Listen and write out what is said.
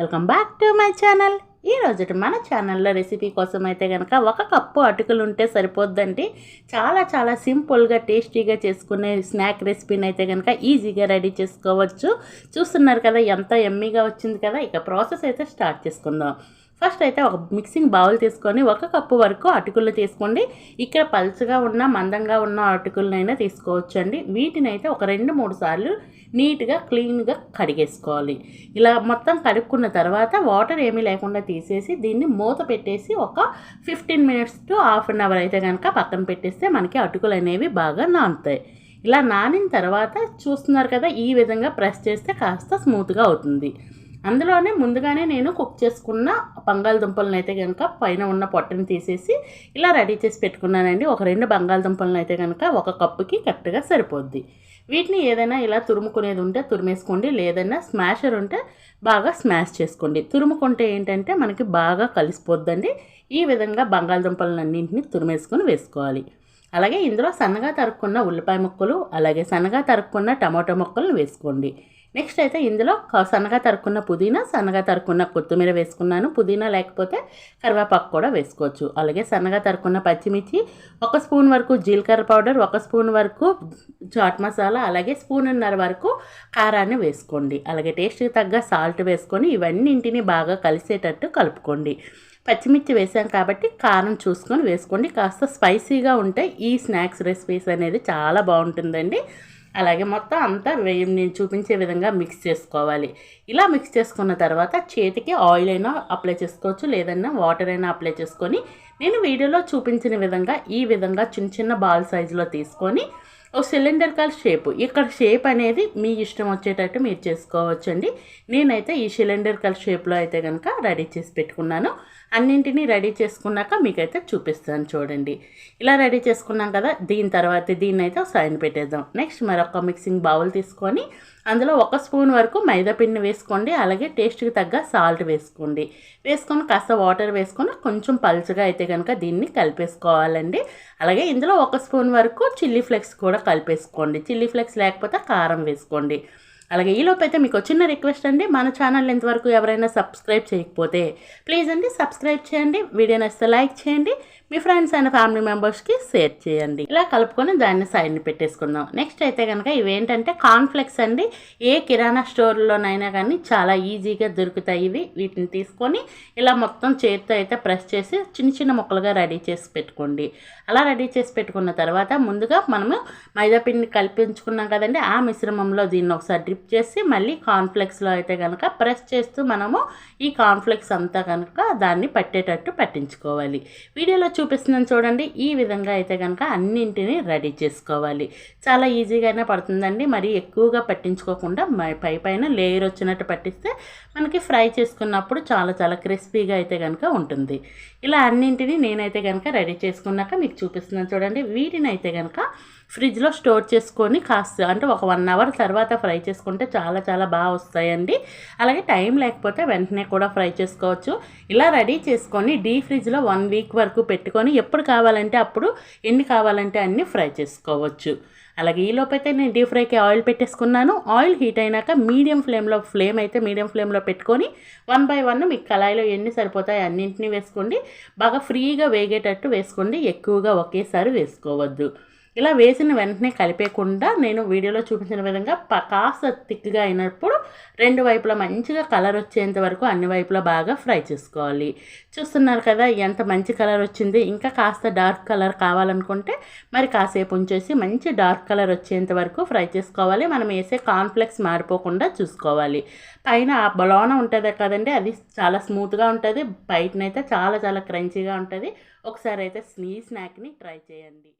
Welcome back to my channel. ఈ రోజు మన ఛానల్లో రెసిపీ కోసం అయితే కనుక ఒక కప్పు అటుకులు ఉంటే సరిపోద్దండి. చాలా చాలా సింపుల్గా టేస్టీగా చేసుకునే స్నాక్ రెసిపీని అయితే కనుక ఈజీగా రెడీ చేసుకోవచ్చు. చూస్తున్నారు కదా ఎంత ఎమ్మీగా వచ్చింది కదా ఇక ప్రాసెస్ అయితే స్టార్ట్ చేసుకుందాం. ఫస్ట్ అయితే ఒక మిక్సింగ్ బౌల్ తీసుకొని ఒక కప్పు వరకు అటుకులు తీసుకోండి. ఇక్కడ పలుచగా ఉన్న మందంగా ఉన్న అటుకులనైనా తీసుకోవచ్చు అండి వీటిని అయితే ఒక రెండు మూడు సార్లు నీట్గా క్లీన్గా కడిగేసుకోవాలి. ఇలా మొత్తం కడుక్కున్న తర్వాత వాటర్ ఏమీ లేకుండా తీసేసి దీన్ని మూత పెట్టేసి ఒక fifteen minutes to half an hour అయితే కనుక పక్కన పెట్టేస్తే మనకి అటుకులు అనేవి బాగా నానుతాయి. ఇలా నానిన తర్వాత చూస్తున్నారు కదా ఈ విధంగా ప్రెస్ చేస్తే కాస్త స్మూత్గా అవుతుంది. అందులోనే ముందుగానే నేను కుక్ చేసుకున్న బంగాళదుంపలను అయితే కనుక పైన ఉన్న పొట్టని తీసేసి ఇలా రెడీ చేసి పెట్టుకున్నానండి. ఒక రెండు బంగాళదుంపలను అయితే కనుక ఒక కప్పుకి కరెక్ట్గా సరిపోద్ది. వీటిని ఏదైనా ఇలా తురుముకునేది ఉంటే తురిమేసుకోండి. లేదన్నా స్మాషర్ ఉంటే బాగా స్మాష్ చేసుకోండి. తురుముకుంటే ఏంటంటే మనకి బాగా కలిసిపోద్దండి. ఈ విధంగా బంగాళదుంపలన్నింటినీ తురిమేసుకొని వేసుకోవాలి. అలాగే ఇందులో సన్నగా తరుక్కున్న ఉల్లిపాయ ముక్కలు అలాగే సన్నగా తరుక్కున్న టమాటో ముక్కలను వేసుకోండి. నెక్స్ట్ అయితే ఇందులో క- సన్నగా తరుక్కున్న పుదీనా సన్నగా తరుక్కున్న కొత్తిమీర వేసుకున్నాను. పుదీనా లేకపోతే కరివేపాకు కూడా వేసుకోవచ్చు. అలాగే సన్నగా తరుక్కున్న పచ్చిమిర్చి ఒక స్పూన్ వరకు జీలకర్ర పౌడర్ ఒక స్పూన్ వరకు చాట్ మసాలా అలాగే స్పూన్నర వరకు కారాన్ని వేసుకోండి. అలాగే టేస్ట్కి తగ్గ సాల్ట్ వేసుకొని ఇవన్నింటిని బాగా కలిసేటట్టు కలుపుకోండి. పచ్చిమిర్చి వేసాం కాబట్టి కారం చూసుకొని వేసుకోండి. కాస్త స్పైసీగా ఉంటే ఈ స్నాక్స్ రెసిపీస్ అనేది చాలా బాగుంటుందండి. అలాగే మొత్తం అంతా వే- నేను చూపించే విధంగా మిక్స్ చేసుకోవాలి. ఇలా మిక్స్ చేసుకున్న తర్వాత చేతికి ఆయిల్ అయినా అప్లై చేసుకోవచ్చు లేదన్నా వాటర్ అయినా అప్లై చేసుకొని నేను వీడియోలో చూపించిన విధంగా ఈ విధంగా చిన్న చిన్న బాల్ సైజులో తీసుకొని ఒక సిలిండర్కల్ షేప్. ఇక్కడ షేప్ అనేది మీ ఇష్టం వచ్చేటట్టు మీరు చేసుకోవచ్చండి. నేనైతే ఈ సిలిండర్కల్ షేప్లో అయితే కనుక రెడీ చేసి పెట్టుకున్నాను. అన్నింటినీ రెడీ చేసుకున్నాక మీకైతే చూపిస్తాను చూడండి. ఇలా రెడీ చేసుకున్నాం కదా దీని తర్వాత దీన్ని అయితే సైన్ పెట్టేద్దాం. నెక్స్ట్ మరొక మిక్సింగ్ బౌల్ తీసుకొని అందులో ఒక స్పూన్ వరకు మైదాపిండిని వేసుకోండి అలాగే టేస్ట్కి తగ్గ సాల్ట్ వేసుకోండి. వేసుకొని కాస్త వాటర్ వేసుకొని కొంచెం పలుచగా అయితే కనుక దీన్ని కలిపేసుకోవాలండి. అలాగే ఇందులో ఒక స్పూన్ వరకు చిల్లీ ఫ్లెక్స్ కూడా కలిపేసుకోండి. చిల్లీ ఫ్లెక్స్ లేకపోతే కారం వేసుకోండి. అలాగే ఈలోపు అయితే మీకు చిన్న రిక్వెస్ట్ అండి మన ఛానల్ ఇంతవరకు ఎవరైనా సబ్స్క్రైబ్ చేయకపోతే ప్లీజ్ అండి సబ్స్క్రైబ్ చేయండి వీడియో నచ్చితే లైక్ చేయండి మీ ఫ్రెండ్స్ అండ్ ఫ్యామిలీ మెంబర్స్కి షేర్ చేయండి. ఇలా కలుపుకొని దాన్ని సైడ్ని పెట్టేసుకుందాం. నెక్స్ట్ అయితే కనుక ఇవేంటంటే కాన్ఫ్లెక్స్ అండి ఏ కిరాణా స్టోర్లోనైనా కానీ చాలా ఈజీగా దొరుకుతాయి ఇవి. వీటిని తీసుకొని ఇలా మొత్తం చేతితో అయితే ప్రెస్ చేసి చిన్న చిన్న ముక్కలుగా రెడీ చేసి పెట్టుకోండి. అలా రెడీ చేసి పెట్టుకున్న తర్వాత ముందుగా మనము మైదా కల్పించుకున్నాం కదండి ఆ మిశ్రమంలో దీన్ని ఒకసారి డ్రిప్ చేసి మళ్ళీ కాన్ఫ్లెక్స్లో అయితే కనుక ప్రెస్ చేస్తూ మనము ఈ కాన్ఫ్లెక్స్ అంతా కనుక దాన్ని పట్టేటట్టు పట్టించుకోవాలి. వీడియోలో చూపిస్తున్నాను చూడండి. ఈ విధంగా అయితే కనుక అన్నింటినీ రెడీ చేసుకోవాలి. చాలా ఈజీగానే పడుతుందండి. మరి ఎక్కువగా పట్టించుకోకుండా పై పైన లేయర్ వచ్చినట్టు పట్టిస్తే మనకి ఫ్రై చేసుకున్నప్పుడు చాలా చాలా క్రిస్పీగా అయితే కనుక ఉంటుంది. ఇలా అన్నింటినీ నేనైతే కనుక రెడీ చేసుకున్నాక మీకు చూపిస్తున్నాను చూడండి. వీటిని అయితే కనుక ఫ్రిడ్జ్లో స్టోర్ చేసుకొని కాస్త అంటే ఒక వన్ అవర్ తర్వాత ఫ్రై చేసుకుంటే చాలా చాలా బాగా వస్తాయండి. అలాగే టైం లేకపోతే వెంటనే కూడా ఫ్రై చేసుకోవచ్చు. ఇలా రెడీ చేసుకొని డీ ఫ్రిడ్జ్లో వన్ వీక్ వరకు పెట్టుకొని ఎప్పుడు కావాలంటే అప్పుడు ఎన్ని కావాలంటే అన్నీ ఫ్రై చేసుకోవచ్చు. అలాగే ఈ లోపైతే నేను డీప్ ఫ్రైకి ఆయిల్ పెట్టేసుకున్నాను. ఆయిల్ హీట్ అయినాక మీడియం ఫ్లేమ్లో ఫ్లేమ్ అయితే మీడియం ఫ్లేమ్లో పెట్టుకొని వన్ బై వన్ మీకు కళాయిలో ఎన్ని సరిపోతాయి అన్నింటినీ వేసుకోండి. బాగా ఫ్రీగా వేగేటట్టు వేసుకోండి. ఎక్కువగా ఒకేసారి వేసుకోవద్దు. ఇలా వేసిన వెంటనే కలిపేయకుండా నేను వీడియోలో చూపించిన విధంగా ప కాస్త థిక్గా అయినప్పుడు రెండు వైపులా మంచిగా కలర్ వచ్చేంత వరకు అన్ని వైపులా బాగా ఫ్రై చేసుకోవాలి. చూస్తున్నారు కదా ఎంత మంచి కలర్ వచ్చింది. ఇంకా కాస్త డార్క్ కలర్ కావాలనుకుంటే మరి కాసేపు ఉంచేసి మంచి డార్క్ కలర్ వచ్చేంత వరకు ఫ్రై చేసుకోవాలి. మనం వేసే కాన్ఫ్లెక్స్ మారిపోకుండా చూసుకోవాలి. పైన ఆ బలోన ఉంటుంది కదండి అది చాలా స్మూత్గా ఉంటుంది. బయటనైతే చాలా చాలా క్రంచీగా ఉంటుంది. ఒకసారి అయితే స్నీ స్నాక్ని ట్రై చేయండి.